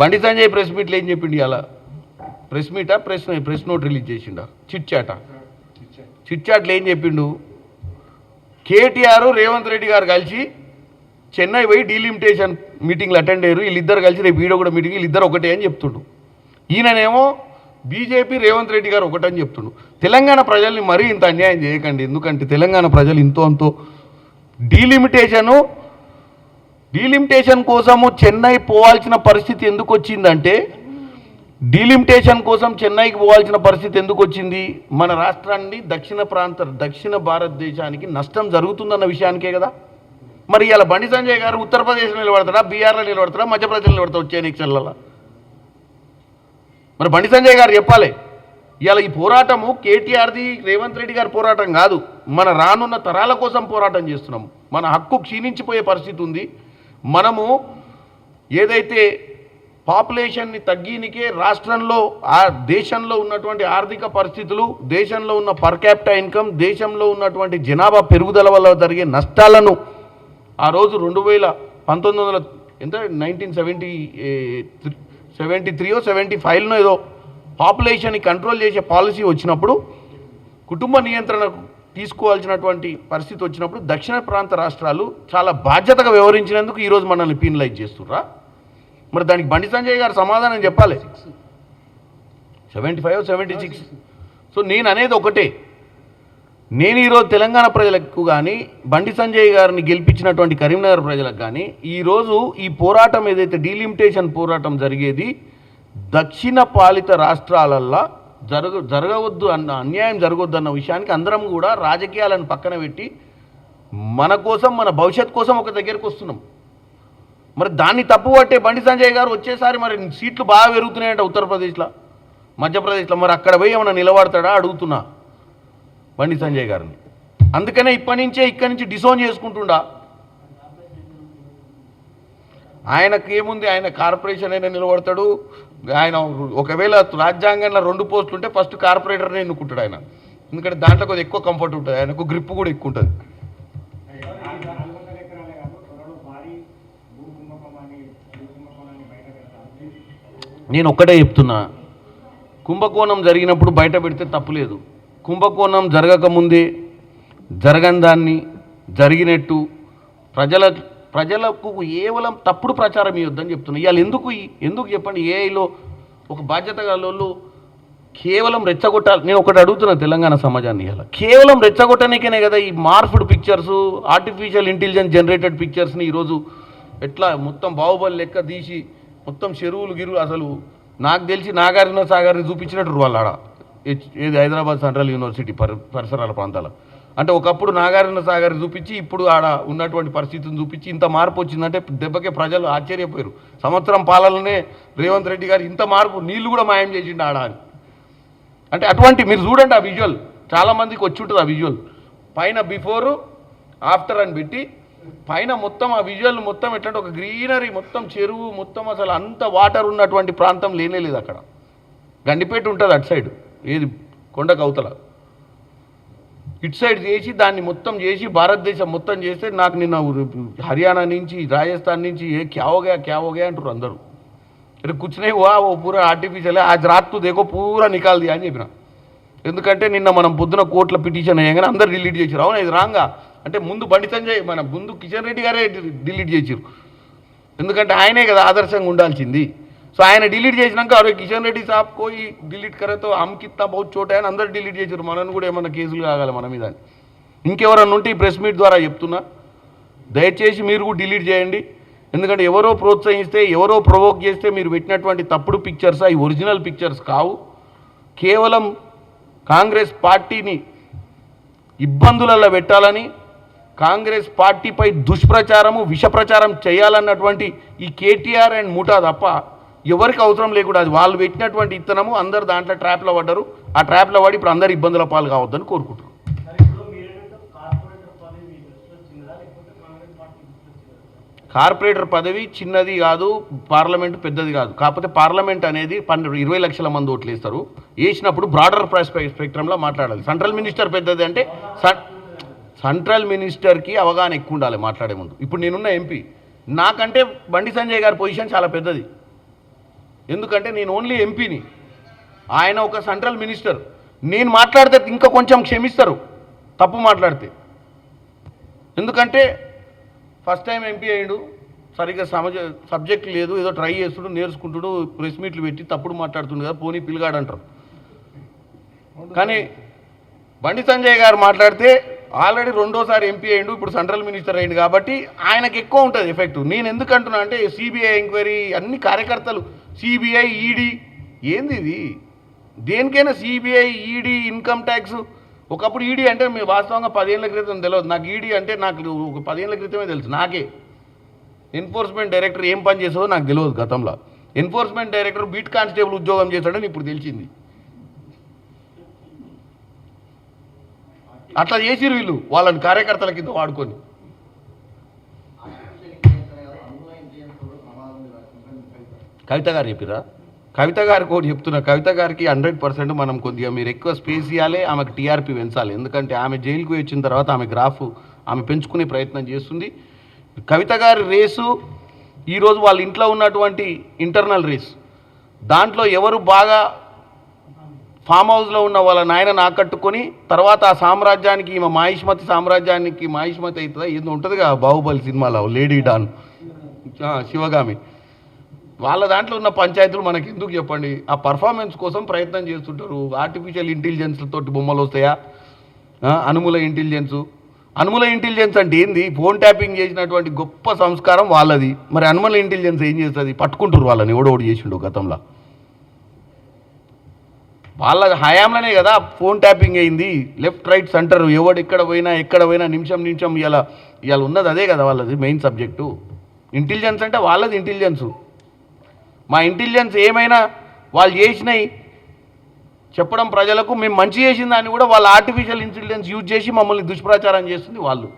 Bandi Sanjay press మీట్లో ఏం చెప్పిండు అలా ప్రెస్ మీటా? ప్రెస్ ప్రెస్ నోట్ రిలీజ్ చేసిండా? చిట్ చాటా చిట్ చాట్లో ఏం చెప్పిండు? కేటీఆర్ రేవంత్ రెడ్డి గారు కలిసి చెన్నై పోయి డీలిమిటేషన్ మీటింగ్లు అటెండ్ అయ్యారు. వీళ్ళిద్దరు కలిసి రేపు వీడియో కూడా మీటింగ్ వీళ్ళిద్దరు ఒకటే అని చెప్తుండు. ఈయననేమో బీజేపీ రేవంత్ రెడ్డి గారు ఒకటని చెప్తుండు. తెలంగాణ ప్రజల్ని మరీ ఇంత అన్యాయం చేయకండి. ఎందుకంటే తెలంగాణ ప్రజలు ఇంతో అంతో డీలిమిటేషను డీలిమిటేషన్ కోసము చెన్నై పోవాల్సిన పరిస్థితి ఎందుకు వచ్చిందంటే డీలిమిటేషన్ కోసం చెన్నైకి పోవాల్సిన పరిస్థితి ఎందుకు వచ్చింది? మన రాష్ట్రాన్ని దక్షిణ ప్రాంత దక్షిణ భారతదేశానికి నష్టం జరుగుతుందన్న విషయానికే కదా. మరి ఇలా బండి సంజయ్ గారు ఉత్తరప్రదేశ్లో నిలబడతారా బీహార్లో నిలబడతారా మధ్యప్రదేశ్లో నిలబడతా వచ్చే ఎన్నికలలో మరి బండి సంజయ్ గారు చెప్పాలి ఇలా ఈ పోరాటము కేటీఆర్ది రేవంత్ రెడ్డి గారి పోరాటం కాదు. మన రానున్న తరాల కోసం పోరాటం చేస్తున్నాము. మన హక్కు క్షీణించిపోయే పరిస్థితి ఉంది. మనము ఏదైతే పాపులేషన్ని తగ్గినికే రాష్ట్రంలో ఆ దేశంలో ఉన్నటువంటి ఆర్థిక పరిస్థితులు దేశంలో ఉన్న పర్ క్యాపిటల్ ఇన్కమ్ దేశంలో ఉన్నటువంటి జనాభా పెరుగుదల వల్ల జరిగే నష్టాలను ఆ రోజు రెండు వేల పంతొమ్మిది వందల ఎంత? నైన్టీన్ సెవెంటీ సెవెంటీ త్రీయో సెవెంటీ ఫైవ్లో ఏదో పాపులేషన్ని కంట్రోల్ చేసే పాలసీ వచ్చినప్పుడు కుటుంబ నియంత్రణ తీసుకోవాల్సినటువంటి పరిస్థితి వచ్చినప్పుడు దక్షిణ ప్రాంత రాష్ట్రాలు చాలా బాధ్యతగా వ్యవహరించినందుకు ఈరోజు మనల్ని పీనలైజ్ చేస్తుర్రా? మరి దానికి బండి సంజయ్ గారు సమాధానం చెప్పాలి. Seventy five seventy six so నేను అనేది ఒకటే. నేను ఈరోజు తెలంగాణ ప్రజలకు కానీ బండి సంజయ్ గారిని గెలిపించినటువంటి కరీంనగర్ ప్రజలకు కానీ ఈరోజు ఈ పోరాటం ఏదైతే డీలిమిటేషన్ పోరాటం జరిగేది దక్షిణ పాలిత రాష్ట్రాలల్లో జరగ జరగవద్దు అన్న అన్యాయం జరగవద్దు అన్న విషయానికి అందరం కూడా రాజకీయాలను పక్కన పెట్టి మన కోసం మన భవిష్యత్ కోసం ఒక దగ్గరికి వస్తున్నాం. మరి దాన్ని తప్పు పట్టే బండి సంజయ్ గారు వచ్చేసారి మరి సీట్లు బాగా పెరుగుతున్నాయంట ఉత్తరప్రదేశ్లో మధ్యప్రదేశ్లో. మరి అక్కడ పోయి ఏమైనా నిలబడతాడా అడుగుతున్నా బండి సంజయ్ గారిని. అందుకనే ఇప్పటి నుంచే ఇక్కడి నుంచి డిసోన్ చేసుకుంటుండా. ఆయనకి ఏముంది? ఆయన కార్పొరేషన్ అయినా నిలబడతాడు. ఆయన ఒకవేళ రాజ్యాంగంలో రెండు పోస్టులు ఉంటే ఫస్ట్ కార్పొరేటర్నే ఎన్నుకుంటాడు ఆయన. ఎందుకంటే దాంట్లో కొద్దిగా ఎక్కువ కంఫర్ట్ ఉంటుంది. ఆయనకు గ్రిప్ కూడా ఎక్కువ ఉంటుంది. నేను ఒక్కటే చెప్తున్నా. కుంభకోణం జరిగినప్పుడు బయట పెడితే తప్పులేదు కుంభకోణం జరగకముందే జరగని దాన్ని జరిగినట్టు ప్రజల ప్రజలకు కేవలం తప్పుడు ప్రచారం ఇవ్వద్దని చెప్తున్నా. ఇవాళ ఎందుకు ఎందుకు చెప్పండి? ఏఐలో ఒక బాధ్యత గల కేవలం రెచ్చగొట్టాలి. నేను ఒకటి అడుగుతున్నా తెలంగాణ సమాజాన్ని ఇలా కేవలం రెచ్చగొట్టడానికేనే కదా ఈ morphed pictures artificial intelligence generated పిక్చర్స్ని ఈరోజు ఎట్లా మొత్తం బాహుబలి లెక్క తీసి మొత్తం చెరువులు గిరువులు అసలు నాకు తెలిసి నాగార్జున సాగర్ని చూపించినట్టు వాళ్ళు ఆడ. ఏది హైదరాబాద్ సెంట్రల్ యూనివర్సిటీ పరి పరిసరాల ప్రాంతాల అంటే ఒకప్పుడు నాగార్జున సాగర్ చూపించి ఇప్పుడు ఆడ ఉన్నటువంటి పరిస్థితిని చూపించి ఇంత మార్పు వచ్చిందంటే దెబ్బకే ప్రజలు ఆశ్చర్యపోయారు. సంవత్సరం పాలననే రేవంత్ రెడ్డి గారు ఇంత మార్పు నీళ్ళు కూడా మాయం చేసిండు ఆడ. అని అంటే అటువంటి మీరు చూడండి ఆ విజువల్. చాలామందికి వచ్చి ఉంటుంది ఆ విజువల్. పైన బిఫోరు ఆఫ్టర్ అని పెట్టి పైన మొత్తం ఆ విజువల్ మొత్తం ఎట్లంటే ఒక గ్రీనరీ మొత్తం చెరువు మొత్తం అసలు అంత వాటర్ ఉన్నటువంటి ప్రాంతం లేనే లేదు అక్కడ. గండిపేట ఉంటుంది అటు సైడ్. ఏది? కొండకు అవతల ఇటు సైడ్ చేసి దాన్ని మొత్తం చేసి భారతదేశం మొత్తం చేస్తే నాకు నిన్న హర్యానా నుంచి రాజస్థాన్ నుంచి ఏ క్యావోగా క్యావోగా అంటారు అందరూ. అరే కూర్చునే వా ఓ పూరా ఆర్టిఫిషియల్ ఆ రాత్తు దేకో పూరా నికాల్ది అని చెప్పిన. ఎందుకంటే నిన్న మనం పొద్దున కోట్ల పిటిషన్ అయ్యాగానే అందరు డిలీట్ చేసారు అవును ఇది రాంగా? అంటే ముందు బండి సంజయ్ మన ముందు కిషన్ రెడ్డి గారే డిలీట్ చేసారు ఎందుకంటే ఆయనే కదా ఆదర్శంగా ఉండాల్సింది. సో ఆయన డిలీట్ చేసినాక అరే కిషన్ రెడ్డి సాబ్ కోయి డిలీట్ కరేతో హమ్ కిత్తా బహుత్ చోట అని అందరు డిలీట్ చేశారు మనని కూడా ఏమైనా కేసులు కాగాలి మన మీద అని. ఇంకెవరన్నా ఉంటే ఈ ప్రెస్ మీట్ ద్వారా చెప్తున్నా. దయచేసి మీరు కూడా డిలీట్ చేయండి. ఎందుకంటే ఎవరో ప్రోత్సహిస్తే ఎవరో ప్రొవోక్ చేస్తే మీరు పెట్టినటువంటి తప్పుడు పిక్చర్స్ అవి ఒరిజినల్ పిక్చర్స్ కావు. కేవలం కాంగ్రెస్ పార్టీని ఇబ్బందులలో పెట్టాలని కాంగ్రెస్ పార్టీపై దుష్ప్రచారము విష ప్రచారం చేయాలన్నటువంటి ఈ కేటీఆర్ అండ్ ముఠా తప్ప ఎవరికి అవసరం లేకుండా అది వాళ్ళు పెట్టినటువంటి ఇత్తనము అందరు దాంట్లో ట్రాప్లో పడ్డారు. ఆ ట్రాప్లో పడి ఇప్పుడు అందరు ఇబ్బందుల పాలు కావద్దని కోరుకుంటున్నారు కార్పొరేటర్ పదవి చిన్నది? కాదు పార్లమెంట్ పెద్దది కాదు. కాకపోతే పార్లమెంట్ అనేది పన్నెండు ఇరవై లక్షల మంది ఓట్లు వేస్తారు. వేసినప్పుడు బ్రాడర్ స్పెక్ట్రంలో మాట్లాడాలి. సెంట్రల్ మినిస్టర్ పెద్దది అంటే స- సెంట్రల్ మినిస్టర్కి అవగాహన ఎక్కువ ఉండాలి మాట్లాడే ముందు. ఇప్పుడు నేనున్న ఎంపీ. నాకంటే బండి సంజయ్ గారి పొజిషన్ చాలా పెద్దది. ఎందుకంటే నేను ఓన్లీ ఎంపీని. ఆయన ఒక సెంట్రల్ మినిస్టర్. నేను మాట్లాడితే ఇంకా కొంచెం క్షమిస్తారు తప్పు మాట్లాడితే. ఎందుకంటే ఫస్ట్ టైం ఎంపీ అయ్యాడు సరిగ్గా సమజ సబ్జెక్ట్ లేదు ఏదో ట్రై చేస్తుడు నేర్చుకుంటుడు ప్రెస్ మీట్లు పెట్టి తప్పుడు మాట్లాడుతుండు కదా పోనీ పిల్లగాడు అంటారు కానీ బండి సంజయ్ గారు మాట్లాడితే ఆల్రెడీ రెండోసారి ఎంపీ అయ్యిండు ఇప్పుడు సెంట్రల్ మినిస్టర్ అయ్యిండు కాబట్టి ఆయనకి ఎక్కువ ఉంటుంది ఎఫెక్ట్. నేను ఎందుకు అంటున్నా అంటే సిబిఐ ఎంక్వైరీ అన్ని కార్యకర్తలు సిబిఐ ఈడీ ఏంది ఇది? దేనికైనా సిబిఐ ఈడీ ఇన్కమ్ ట్యాక్స్ ఒకప్పుడు ఈడీ అంటే మీ వాస్తవంగా పదిహేనుల క్రితం తెలియదు. నాకు ఈడీ అంటే నాకు ఒక పదిహేనుల క్రితమే తెలుసు. నాకే. ఎన్ఫోర్స్మెంట్ డైరెక్టర్ ఏం పని చేసావో నాకు తెలియదు గతంలో. ఎన్ఫోర్స్మెంట్ డైరెక్టర్ బీట్ కానిస్టేబుల్ ఉద్యోగం చేశాడని ఇప్పుడు తెలిసింది. అట్లా చేసిరు వీళ్ళు. వాళ్ళని కార్యకర్తల కింద వాడుకొని. కవిత గారు చెప్పిరా కవిత గారికి కూడా చెప్తున్నా. కవిత గారికి హండ్రెడ్ పర్సెంట్ మనం కొద్దిగా మీరు ఎక్కువ స్పేస్ ఇవ్వాలి ఆమెకు టీఆర్పీ పెంచాలి. ఎందుకంటే ఆమె జైలుకు వచ్చిన తర్వాత ఆమె గ్రాఫ్ ఆమె పెంచుకునే ప్రయత్నం చేస్తుంది. కవిత గారి రేసు ఈరోజు వాళ్ళ ఇంట్లో ఉన్నటువంటి ఇంటర్నల్ రేస్. దాంట్లో ఎవరు బాగా ఫామ్ హౌస్లో ఉన్న వాళ్ళ నాయనను ఆకట్టుకొని తర్వాత ఆ సామ్రాజ్యానికి ఈమె మాహిష్మతి సామ్రాజ్యానికి మాహిష్మతి అవుతుందా ఏదో ఉంటుందిగా బాహుబలి సినిమాలో లేడీ డాన్. శివగామి. వాళ్ళ దాంట్లో ఉన్న పంచాయతీలు మనకి ఎందుకు చెప్పండి? ఆ పర్ఫార్మెన్స్ కోసం ప్రయత్నం చేస్తుంటారు. ఆర్టిఫిషియల్ ఇంటెలిజెన్స్ తోటి బొమ్మలు వస్తాయా? అనుముల ఇంటెలిజెన్సు అనుముల ఇంటెలిజెన్స్ అంటే ఏంది? ఫోన్ ట్యాపింగ్ చేసినటువంటి గొప్ప సంస్కారం వాళ్ళది. మరి అనుమల ఇంటెలిజెన్స్ ఏం చేస్తుంది? పట్టుకుంటారు వాళ్ళని. ఎవడోడు చేసిండు గతంలో. వాళ్ళ హయాంలోనే కదా ఫోన్ ట్యాపింగ్ అయింది. లెఫ్ట్ రైట్ సెంటర్ ఎవడు ఎక్కడ పోయినా ఎక్కడ పోయినా నిమిషం నిమిషం ఇవాళ ఇవాళ ఉన్నది అదే కదా వాళ్ళది మెయిన్ సబ్జెక్టు ఇంటెలిజెన్స్ అంటే వాళ్ళది ఇంటెలిజెన్సు మా ఇంటెలిజెన్స్ ఏమైనా వాళ్ళు చేసినాయి చెప్పడం ప్రజలకు మేము మంచి చేసిన దాన్ని కూడా వాళ్ళ ఆర్టిఫిషియల్ ఇంటెలిజెన్స్ యూజ్ చేసి మమ్మల్ని దుష్ప్రచారం చేస్తుంది వాళ్ళు.